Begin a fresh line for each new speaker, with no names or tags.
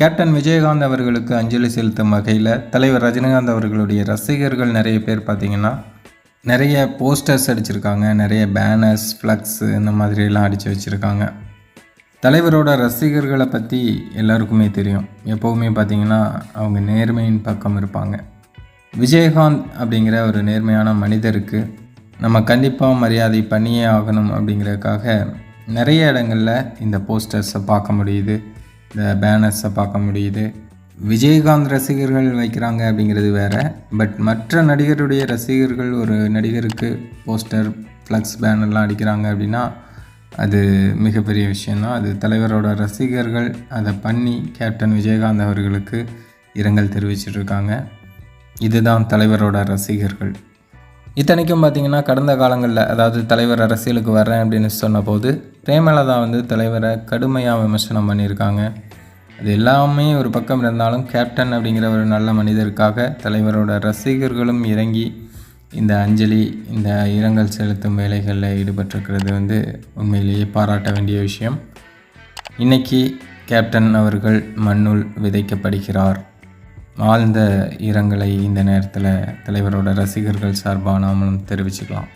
Captain Vijayakanth அவர்களுக்கு அஞ்சலி செலுத்தும் வகையில் தலைவர் ரஜினிகாந்த் அவர்களுடைய ரசிகர்கள் நிறைய பேர் பார்த்திங்கன்னா நிறைய போஸ்டர்ஸ் அடிச்சிருக்காங்க. நிறைய பேனர்ஸ் ஃப்ளக்ஸு இந்த மாதிரிலாம் அடித்து வச்சுருக்காங்க. தலைவரோட ரசிகர்களை பற்றி எல்லாருக்குமே தெரியும். எப்போவுமே பார்த்திங்கன்னா அவங்க நேர்மையின் பக்கம் இருப்பாங்க. விஜயகாந்த் அப்படிங்கிற ஒரு நேர்மையான மனிதருக்கு நம்ம கண்டிப்பாக மரியாதை பண்ணியே ஆகணும் அப்படிங்கிறதுக்காக நிறைய இடங்களில் இந்த போஸ்டர்ஸை பார்க்க முடியுது. பேனர்ஸை பார்க்க முடியுது. விஜயகாந்த் ரசிகர்கள் வைக்கிறாங்க அப்படிங்கிறது வேறு. பட் மற்ற நடிகருடைய ரசிகர்கள் ஒரு நடிகருக்கு போஸ்டர் ஃப்ளக்ஸ் பேனர்லாம் அடிக்கிறாங்க அப்படின்னா அது மிகப்பெரிய விஷயந்தான் அது தலைவரோட ரசிகர்கள் அதை பண்ணி கேப்டன் விஜயகாந்த் அவர்களுக்கு இரங்கல் தெரிவிச்சிட்டு இருக்காங்க. இதுதான் தலைவரோட ரசிகர்கள். இத்தனைக்கும் பார்த்தீங்கன்னா கடந்த காலங்களில் அதாவது தலைவர் அரசியலுக்கு வர்றேன் அப்படின்னு சொன்னபோது பிரேமலதா வந்து தலைவரை கடுமையாக விமர்சனம் பண்ணியிருக்காங்க. அது எல்லாமே ஒரு பக்கம் இருந்தாலும் கேப்டன் அப்படிங்கிற ஒரு நல்ல மனிதருக்காக தலைவரோட ரசிகர்களும் இறங்கி இந்த அஞ்சலி இந்த இரங்கல் செலுத்தும் வேலைகளில் ஈடுபட்டிருக்கிறது வந்து உண்மையிலேயே பாராட்ட வேண்டிய விஷயம். இன்னைக்கு கேப்டன் அவர்கள் மண்ணுள் விதைக்கப்படுகிறார். ஆழ்ந்த இரங்கலை இந்த நேரத்தில் தலைவரோட ரசிகர்கள் சார்பாக நாமளும் தெரிவிச்சுக்கலாம்.